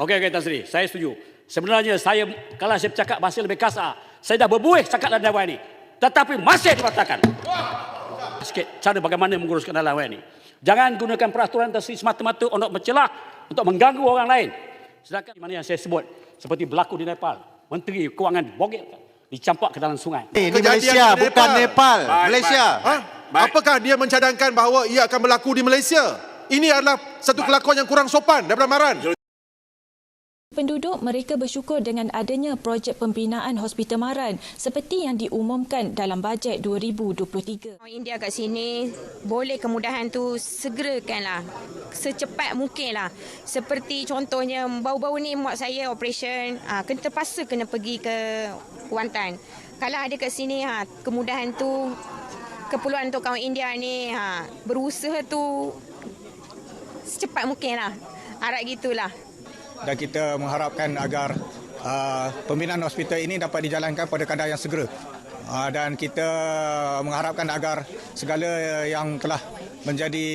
Okey, okey Tan Sri. Saya setuju. Sebenarnya saya, kalau saya bercakap bahasa lebih kasar, saya dah berbuih cakap dalam dewan ini. Tetapi masih dibatalkan. Sikit cara bagaimana menguruskan dalam dewan ini. Jangan gunakan peraturan Tan Sri semata-mata untuk mencelah, untuk mengganggu orang lain. Sedangkan mana yang saya sebut, seperti berlaku di Nepal. Menteri Kewangan bogel dicampak ke dalam sungai. Eh, ini Kejadian Malaysia bukan Nepal. Nepal. Baik, Malaysia. Ha? Baik. Apakah dia mencadangkan bahawa ia akan berlaku di Malaysia? Ini adalah satu kelakuan yang kurang sopan daripada Maran. Penduduk mereka bersyukur dengan adanya projek pembinaan Hospital Maran seperti yang diumumkan dalam bajet 2023. Orang India kat sini boleh kemudahan tu segerakanlah secepat mungkin lah seperti contohnya bau-bau ni mak saya operation ah kena terpaksa kena pergi ke Kuantan. Kalau ada kat sini ha kemudahan tu keperluan untuk kaum India ni ha berusaha tu secepat mungkin lah harap gitulah dan kita mengharapkan agar uh, pembinaan hospital ini dapat dijalankan pada kadar yang segera. Uh, dan kita mengharapkan agar segala yang telah menjadi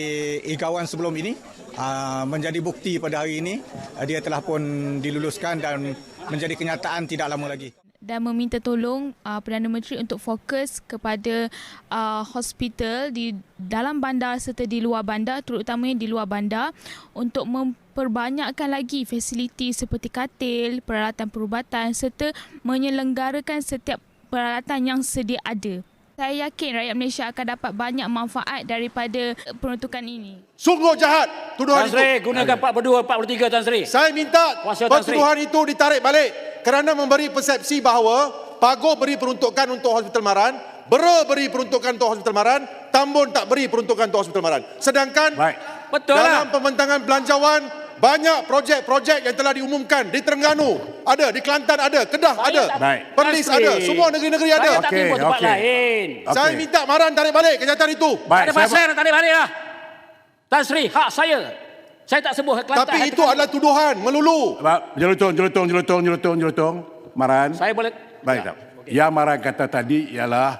igawan sebelum ini uh, menjadi bukti pada hari ini uh, dia telah pun diluluskan dan menjadi kenyataan tidak lama lagi. Dan meminta tolong uh, Perdana Menteri untuk fokus kepada uh, hospital di dalam bandar serta di luar bandar terutamanya di luar bandar untuk memperbanyakkan lagi fasiliti seperti katil, peralatan perubatan serta menyelenggarakan setiap peralatan yang sedia ada. Saya yakin rakyat Malaysia akan dapat banyak manfaat daripada peruntukan ini. Sungguh jahat tuduhan Tan Sri, itu. gunakan 42, 43 Tan Sri. Saya minta Kuasa pertuduhan itu ditarik balik kerana memberi persepsi bahawa Pago beri peruntukan untuk Hospital Maran, Bera beri peruntukan untuk Hospital Maran, Tambun tak beri peruntukan untuk Hospital Maran. Sedangkan Baik. Betul dalam lah. pembentangan belanjawan banyak projek-projek yang telah diumumkan di Terengganu ada, di Kelantan ada, Kedah ada, Baik. Perlis ada, semua negeri-negeri ada. Saya tak Okey, tempat okey. lain. Okey. Saya minta Maran tarik balik kenyataan itu. Baik, Ada saya, pasal nak tarik balik lah. Tan Sri, hak saya. Saya tak sebut Kelantan. Tapi itu Terengganu. adalah tuduhan melulu. Jelutong, jelutong, jelutong, jelutong, jelutong. Maran. Saya boleh... Baik, Ya. tak. Yang Maran kata tadi ialah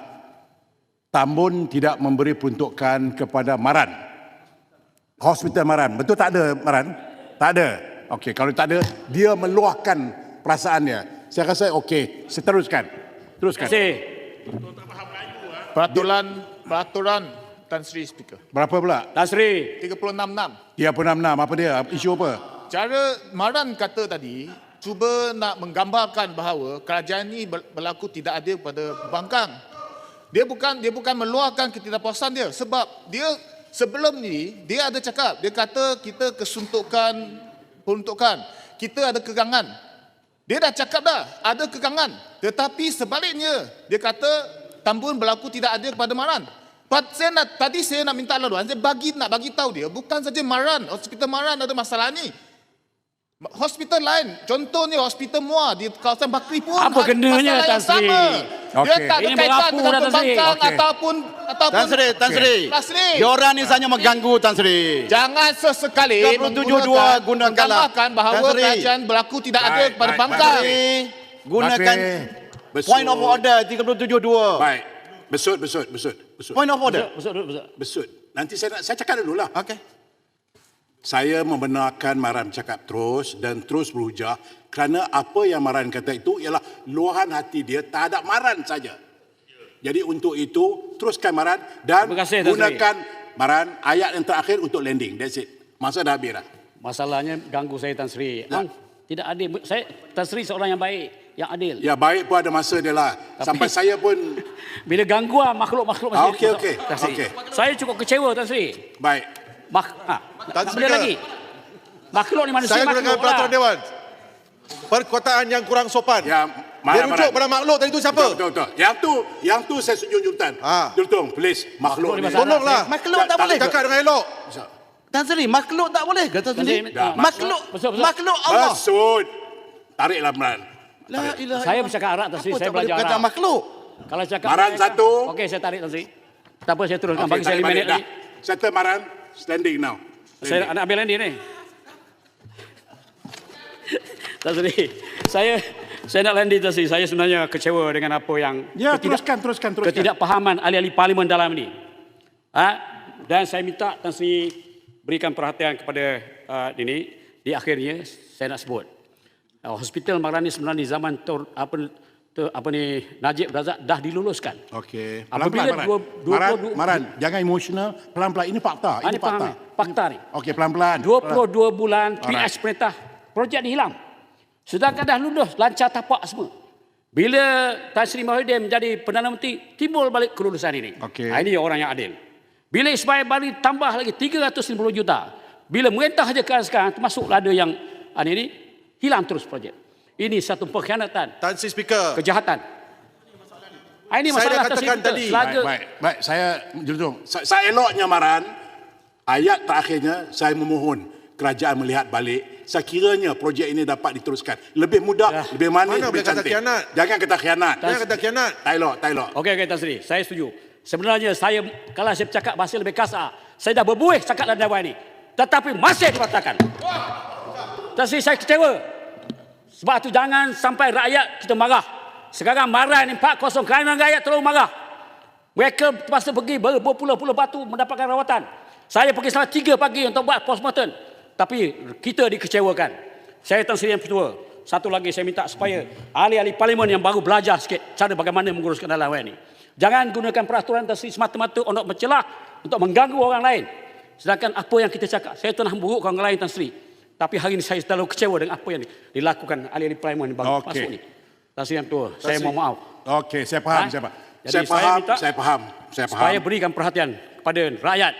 Tambun tidak memberi peruntukan kepada Maran. Hospital Maran. Betul tak ada Maran? Tak ada. Okey, kalau tak ada, dia meluahkan perasaannya. Saya rasa okey, seteruskan. Teruskan. Terima kasih. Peraturan peraturan Tan Sri Speaker. Berapa pula? Tan Sri. 366. 36. Apa dia? Isu apa? Cara Maran kata tadi cuba nak menggambarkan bahawa kerajaan ini ber- berlaku tidak adil pada pembangkang. Dia bukan dia bukan meluahkan ketidakpuasan dia sebab dia sebelum ni dia ada cakap dia kata kita kesuntukan peruntukan kita ada kegangan. Dia dah cakap dah ada kegangan. Tetapi sebaliknya dia kata Tambun berlaku tidak adil kepada Maran. But saya nak, tadi saya nak minta laluan, saya bagi nak bagi tahu dia bukan saja Maran, hospital Maran ada masalah ni. Hospital lain, contohnya hospital Muar di kawasan Bakri pun Apa ada kenanya, masalah sama. Dia tak ada Ini kaitan merapu dengan dah, Tan Sri. pembangkang Okey. ataupun ataupun Tan Sri, Tan Sri. Tan Sri. Diorang ni hanya mengganggu Tan Sri. Jangan sesekali 372 menggunakan, gunakanlah. menggambarkan bahawa kerajaan berlaku tidak adil Baik, kepada baik, pembangkang. Gunakan Besut. point of order 372. Baik. Besut, besut, besut. Besut. Point of order. Besok dulu, besok. Besut. Nanti saya nak, saya cakap dulu lah. Okey. Saya membenarkan Maran cakap terus dan terus berujar kerana apa yang Maran kata itu ialah luahan hati dia terhadap Maran saja. Jadi untuk itu teruskan Maran dan kasih, Tan Sri. gunakan Maran ayat yang terakhir untuk landing. That's it. Masa dah habis dah. Masalahnya ganggu saya Tan Sri. Ya. Ang, tidak adil. Saya Tan Sri seorang yang baik, yang adil. Ya baik pun ada masa dia lah. Sampai saya pun Bila gangguan makhluk-makhluk Ah, okey, ni. okey. Okey. Saya cukup kecewa Tan Sri. baik. Mak, ha, Tan tak Sri boleh ke? lagi. Makhluk ni manusia Saya makhluk gunakan peraturan lah. dewan. Perkataan yang kurang sopan. Ya, Dia Maran, rujuk pada makhluk tadi itu siapa? Betul, betul, betul. Yang tu, yang tu saya setuju jurutan. Ah. Jultung, please. Makhluk, Makhluk ni. Tolonglah. Makhluk tak Tak- boleh. Cakap dengan elok. Tan Sri, makhluk tak boleh ke Tan Sri? Makhluk, makhluk Allah. Besut. Tariklah. La ilaha Saya bercakap Arab Tan Sri, saya belajar Arab. makhluk? Kalau cakap Maran saya- satu. Okey, saya tarik Tan Sri. Tak apa, saya teruskan. Okey, Bagi saya tarik 5 minit lagi. Settle Maran. Standing now. Saya nak ambil landing ni. Tan Sri, saya saya nak landing Tan Sri. Saya sebenarnya kecewa dengan apa yang Ya, teruskan, teruskan, teruskan. ketidakpahaman ahli-ahli parlimen dalam ini. Ha? Dan saya minta Tan Sri berikan perhatian kepada uh, ini di akhirnya saya nak sebut. Uh, Hospital Marani sebenarnya zaman tur, apa tu, apa ni Najib Razak dah diluluskan. Okey. Apabila Pelan-pelan, dua- Maran. dua- Maran, dua- Maran, jangan emosional. Pelan-pelan. Ini fakta. Ah, Ini ini fakta. Fakta ni. Okey, pelan-pelan. 22 bulan Alright. PH perintah projek dihilang. Sedangkan dah lulus lancar tapak semua. Bila Tan Sri Mahyudin menjadi Perdana Menteri, timbul balik kelulusan ini. Okey. Ha, ini orang yang adil. Bila Ismail Bali tambah lagi 350 juta. Bila merintah je sekarang, termasuk ada yang ha, ini, hilang terus projek. Ini satu pengkhianatan, Tan Sri Speaker. kejahatan. Ha, ini Saya masalah dah Tan Sri katakan kita. tadi. Baik, baik, baik. Saya Jelutong. Saya, saya eloknya Maran. Ayat terakhirnya saya memohon kerajaan melihat balik. Saya kiranya projek ini dapat diteruskan. Lebih mudah, Dah. lebih manis, Mana lebih boleh kata cantik. khianat? Jangan kata khianat. Jangan kata khianat. Tak elok, tak elok. Okey, okey Tan Sri. Saya setuju. Sebenarnya saya, kalau saya bercakap bahasa lebih kasar, saya dah berbuih cakap dalam dewan ini. Tetapi masih dibatalkan. Tan Sri, saya kecewa. Sebab tu jangan sampai rakyat kita marah. Sekarang marah ni 4-0 kerana rakyat terlalu marah. Mereka terpaksa pergi ber- berpuluh-puluh batu mendapatkan rawatan. Saya pergi selama 3 pagi untuk buat postmortem. Tapi kita dikecewakan. Saya Tan Sri yang kedua. Satu lagi saya minta supaya ahli-ahli parlimen yang baru belajar sikit cara bagaimana menguruskan dalam ini. Jangan gunakan peraturan Sri semata-mata untuk mencelah, untuk mengganggu orang lain. Sedangkan apa yang kita cakap, saya pernah buruk orang lain Tan Sri. Tapi hari ini saya terlalu kecewa dengan apa yang dilakukan ahli-ahli parlimen yang baru Okey. masuk ni. Tan Sri yang kedua, saya mohon maaf. Okey, saya faham, Ha? saya faham. Jadi Saya saya faham, minta saya faham. Saya faham. supaya berikan perhatian kepada rakyat.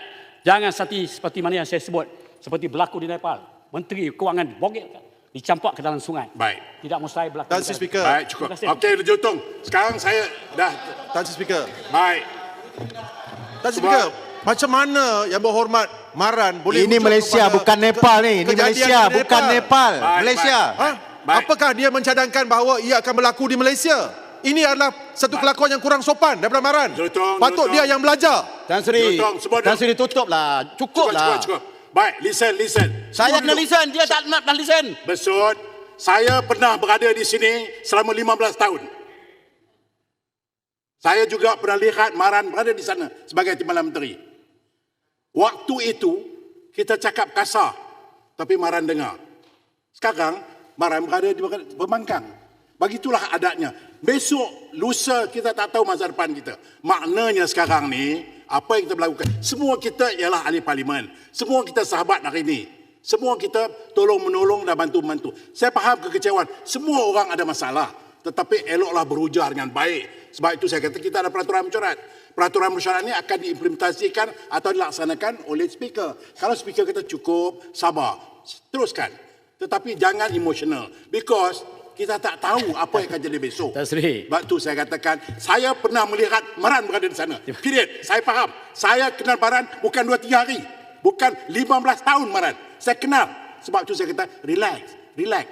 Jangan seperti seperti mana yang saya sebut, seperti berlaku di Nepal. Menteri Kewangan bogel dicampak ke dalam sungai. Baik. Tidak mustahil berlaku. Tan di Sri dalam- Speaker. Baik, cukup. Okey, Jelutong. Sekarang saya dah... Tan Sri Speaker. Baik. Tan Sri Speaker. Macam mana yang berhormat Maran boleh Ini Malaysia, bukan Nepal ni. Ini Malaysia, di bukan Nepal. Baik, Malaysia. baik. Ha? Baik. Apakah dia mencadangkan bahawa ia akan berlaku di Malaysia? Ini adalah satu kelakuan yang kurang sopan daripada Maran. Betul, Patut betul. dia yang belajar. Tan Sri, Tan. Sri tutup lah. Cukup Cukup, lah. cukup, cukup. Baik, listen, listen. Saya kena listen, dia tak nak nak listen. Besut, saya pernah berada di sini selama 15 tahun. Saya juga pernah lihat Maran berada di sana sebagai Timbalan Menteri. Waktu itu, kita cakap kasar, tapi Maran dengar. Sekarang, Maran berada di pembangkang. Begitulah adatnya. Besok, lusa kita tak tahu masa depan kita. Maknanya sekarang ni, apa yang kita melakukan, semua kita ialah ahli parlimen. Semua kita sahabat hari ini. Semua kita tolong menolong dan bantu membantu. Saya faham kekecewaan. Semua orang ada masalah. Tetapi eloklah berujar dengan baik. Sebab itu saya kata kita ada peraturan mesyuarat. Peraturan mesyuarat ini akan diimplementasikan atau dilaksanakan oleh speaker. Kalau speaker kata cukup, sabar. Teruskan. Tetapi jangan emosional. Because kita tak tahu apa yang akan jadi besok. Tan Sri. Sebab tu saya katakan, saya pernah melihat Maran berada di sana. Period. Saya faham. Saya kenal Maran bukan 2-3 hari. Bukan 15 tahun Maran. Saya kenal. Sebab tu saya kata, relax. Relax.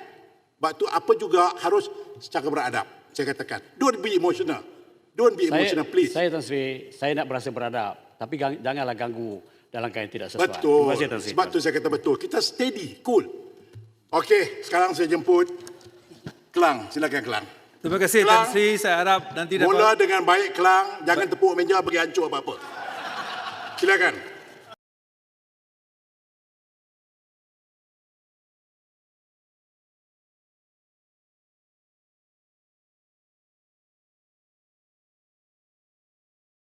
Sebab tu apa juga harus secara beradab. Saya katakan, don't be emotional. Don't be emotional, please. Saya Tan Sri, saya nak berasa beradab. Tapi gang, janganlah ganggu dalam keadaan tidak sesuai. Betul. Terima kasih Tan Sri. Sebab tu saya kata betul. Kita steady, cool. Okey, sekarang saya jemput Kelang. Silakan Kelang. Terima kasih Kelang. Tan Sri. Saya harap nanti dapat Mula dengan baik Kelang. Jangan tepuk meja bagi hancur apa-apa. Silakan.